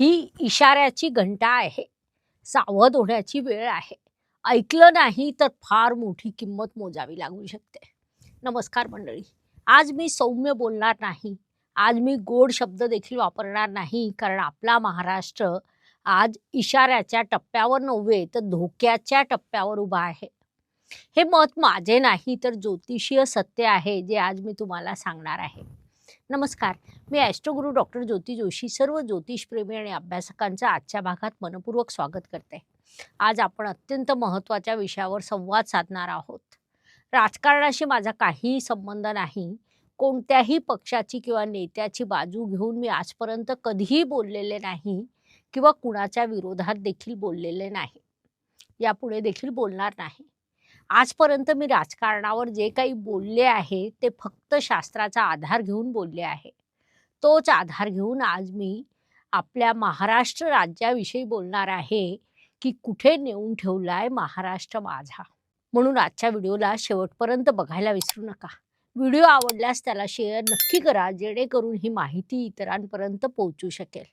ही इशाऱ्याची घंटा आहे. सावध होण्याची वेळ आहे. ऐकलं नाही तर फार मोठी किंमत मोजावी लागू शकते. नमस्कार मंडळी. आज मी सौम्य बोलणार नाही. आज मी गोड शब्द देखील वापरणार नाही कारण आपला महाराष्ट्र आज इशाऱ्याच्या टप्प्यावर नव्हे तर धोक्याच्या टप्प्यावर उभा आहे. हे मत माझे नाही तर ज्योतिषीय सत्य आहे जे आज मी तुम्हाला सांगणार आहे. नमस्कार. मी ॲस्ट्रोगुरू डॉक्टर ज्योती जोशी सर्व ज्योतिषप्रेमी आणि अभ्यासकांचं आजच्या भागात मनपूर्वक स्वागत करते. आज आपण अत्यंत महत्त्वाच्या विषयावर संवाद साधणार आहोत. राजकारणाशी माझा काहीही संबंध नाही. कोणत्याही पक्षाची किंवा नेत्याची बाजू घेऊन मी आजपर्यंत कधीही बोललेले नाही किंवा कुणाच्या विरोधात देखील बोललेले नाही. यापुढे देखील बोलणार नाही. आजपर्यंत मी राजकारणावर जे काही बोलले आहे ते फक्त शास्त्राचा आधार घेऊन बोलले आहे. तोच आधार घेऊन आज मी आपल्या महाराष्ट्र राज्याविषयी बोलणार आहे की कुठे नेऊन ठेवलाय महाराष्ट्र माझा. म्हणून आजच्या व्हिडिओला शेवटपर्यंत बघायला विसरू नका. व्हिडिओ आवडल्यास त्याला शेअर नक्की करा जेणेकरून ही माहिती इतरांपर्यंत पोहोचू शकेल.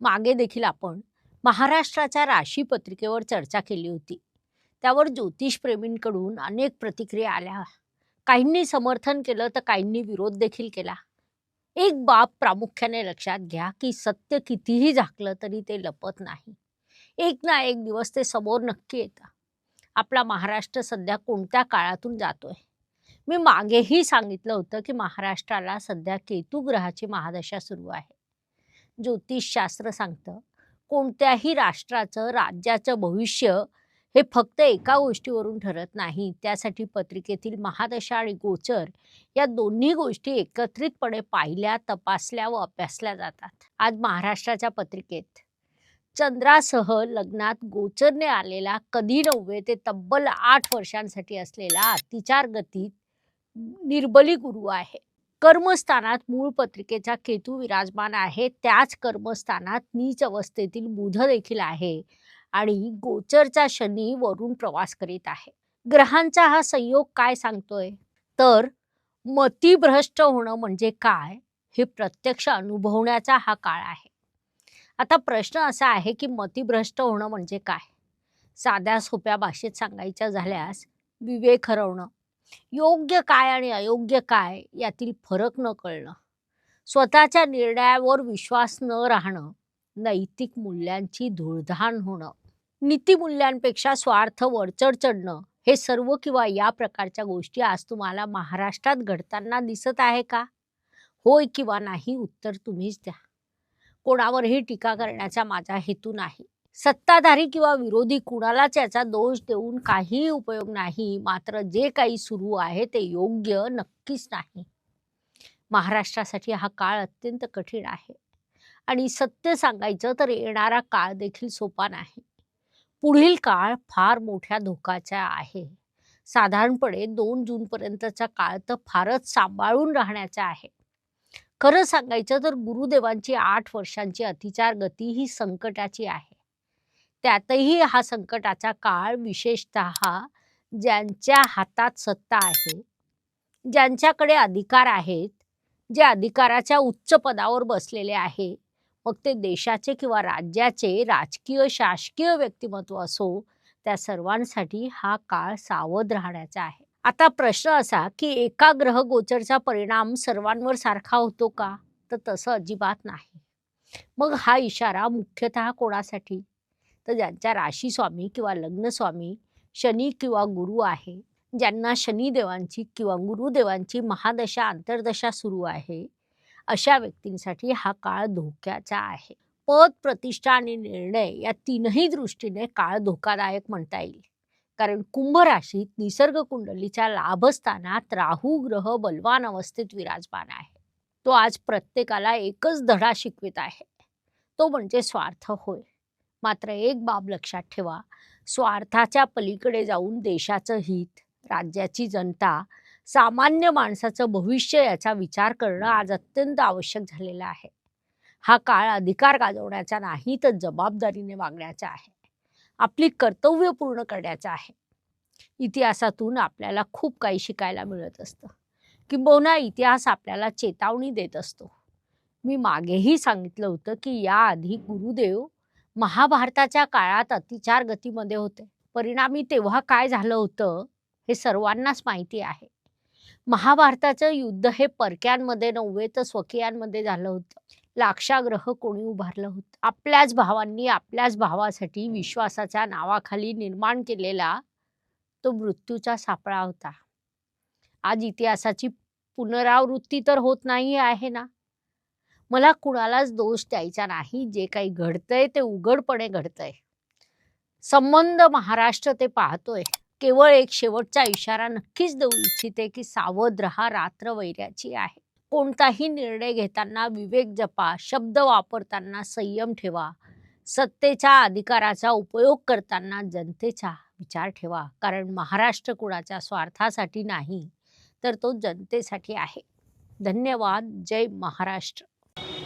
मागे देखील आपण महाराष्ट्राच्या राशी पत्रिकेवर चर्चा केली होती. त्यावर ज्योतिषप्रेमींकडून अनेक प्रतिक्रिया आल्या. काहींनी समर्थन केलं तर काहींनी विरोध देखील केला. एक बाब प्रामुख्याने लक्षात घ्या की सत्य कितीही झाकलं तरी ते लपत नाही. एक ना एक दिवस ते समोर नक्की येतं. आपला महाराष्ट्र सध्या कोणत्या काळातून जातोय? मी मागेही सांगितलं होतं की महाराष्ट्राला सध्या केतू ग्रहाची महादशा सुरू आहे. ज्योतिषशास्त्र सांगतं कोणत्याही राष्ट्राचं राज्याचं भविष्य हे फक्त एका गोष्टीवरून ठरत नाही. त्यासाठी पत्रिकेतील महादशा आणि गोचर या दोन्ही गोष्टी एकत्रितपणे पाहिल्या तपासल्या व अभ्यासल्या जातात. आज महाराष्ट्राच्या पत्रिकेत चंद्रासह लग्नात गोचरने आलेला कधी नव्हे ते तब्बल आठ वर्षांसाठी असलेला अतिचार गतीत निर्बली गुरु आहे. कर्मस्थानात मूळ पत्रिकेचा केतू विराजमान आहे. त्याच कर्मस्थानात नीच अवस्थेतील बुध देखील आहे आणि गोचरचा शनी वरून प्रवास करीत आहे. ग्रहांचा हा संयोग काय सांगतोय? तर मतिभ्रष्ट होणं म्हणजे काय? हे प्रत्यक्ष अनुभवण्याचा हा काळ आहे. आता प्रश्न असा आहे की मतिभ्रष्ट होणं म्हणजे काय? साध्या सोप्या भाषेत सांगायच्या झाल्यास विवेक हरवणं. योग्य काय आणि अयोग्य काय यातील फरक न कळणं स्वतःच्या निर्णयावर विश्वास न राहणं नैतिक मूल्यांची धुळधाण होणं नीतिमूल्यांपेक्षा स्वार्थ वरचढ चढणं हे सर्व किंवा या प्रकारच्या गोष्टी आज तुम्हाला महाराष्ट्रात घडताना दिसत आहे का? होय किंवा नाही उत्तर तुम्हीच द्या. कोणावरही टीका करण्याचा माझा हेतू नाही. सत्ताधारी किंवा विरोधी कुणालाच याचा दोष देऊन काही उपयोग नाही. मात्र जे काही सुरू आहे ते योग्य नक्कीच नाही. महाराष्ट्रासाठी हा काळ अत्यंत कठीण आहे. आणि सत्य सांगायचं तर येणारा काळ देखील सोपा नाही. पुढील काळ फार मोठ्या धोकाचा आहे. साधारणपणे दोन जूनपर्यंतचा काळ तर फारच सांभाळून राहण्याचा आहे. खरं सांगायचं तर गुरुदेवांची आठ वर्षांची अतिचार गती ही संकटाची आहे. त्यातही हा संकटाचा काळ विशेषत ज्यांच्या हातात सत्ता आहे ज्यांच्याकडे अधिकार आहेत जे अधिकाराच्या उच्च पदावर बसलेले आहे. मग ते देशाचे किंवा राज्याचे राजकीय शासकीय व्यक्तिमत्व असो त्या सर्वांसाठी हा काळ सावध राहण्याचा आहे. आता प्रश्न असा की एका ग्रह गोचरचा परिणाम सर्वांवर सारखा होतो का? तर तसं अजिबात नाही. मग हा इशारा मुख्यतः कोणासाठी? तर ज्यांच्या राशी स्वामी किंवा लग्नस्वामी शनी किंवा गुरु आहे ज्यांना शनिदेवांची किंवा गुरुदेवांची महादशा अंतर्दशा सुरू आहे अशा व्यक्तींसाठी हा काळ धोक्याचा आहे. पद प्रतिष्ठा आणि निर्णय या तीनही दृष्टीने काळ धोकादायक म्हणता येईल. कारण कुंभ राशीत निसर्ग कुंडलीच्या लाभस्थानात राहू ग्रह बलवान अवस्थेत विराजमान आहे. तो आज प्रत्येकाला एकच धडा शिकवित आहे. तो म्हणजे स्वार्थ होय. मात्र एक बाब लक्षात ठेवा. स्वार्थाच्या पलीकडे जाऊन देशाचं हित राज्याची जनता सामान्य माणसाचं भविष्य याचा विचार करणं आज अत्यंत आवश्यक झालेलं आहे. हा काळ अधिकार गाजवण्याचा नाही तर जबाबदारीने वागण्याचा आहे. आपली कर्तव्य पूर्ण करण्याचा आहे. इतिहासातून आपल्याला खूप काही शिकायला मिळत असतं. किंबहुना इतिहास आपल्याला चेतावणी देत असतो. मी मागेही सांगितलं होतं की याआधी गुरुदेव महाभारताच्या काळात अतिचार गतीमध्ये होते. परिणामी तेव्हा काय झालं होतं हे सर्वांनाच माहिती आहे. महाभारताचं युद्ध हे परक्यांमध्ये नव्हे तर स्वकीयांमध्ये झालं होतं. लाक्षाग्रह कोणी उभारलं होतं? आपल्याच भावांनी आपल्याच भावासाठी विश्वासाच्या नावाखाली निर्माण केलेला तो मृत्यूचा सापळा होता. आज इतिहासाची पुनरावृत्ती तर होत नाही आहे ना? मला कुणालाच दोष द्यायचा नाही. जे काही घडतंय ते उघडपणे घडतंय. संबंध महाराष्ट्र ते पाहतोय. केवळ एक शेवटचा इशारा नक्कीच देऊ इच्छिते की सावध रहा रात्र वैर्याची आहे. कोणताही निर्णय घेताना विवेक जपा शब्द वापरताना संयम ठेवा सत्तेच्या अधिकाराचा उपयोग करताना जनतेचा विचार ठेवा. कारण महाराष्ट्र कुणाच्या स्वार्थासाठी नाही तर तो जनतेसाठी आहे. धन्यवाद. जय महाराष्ट्र.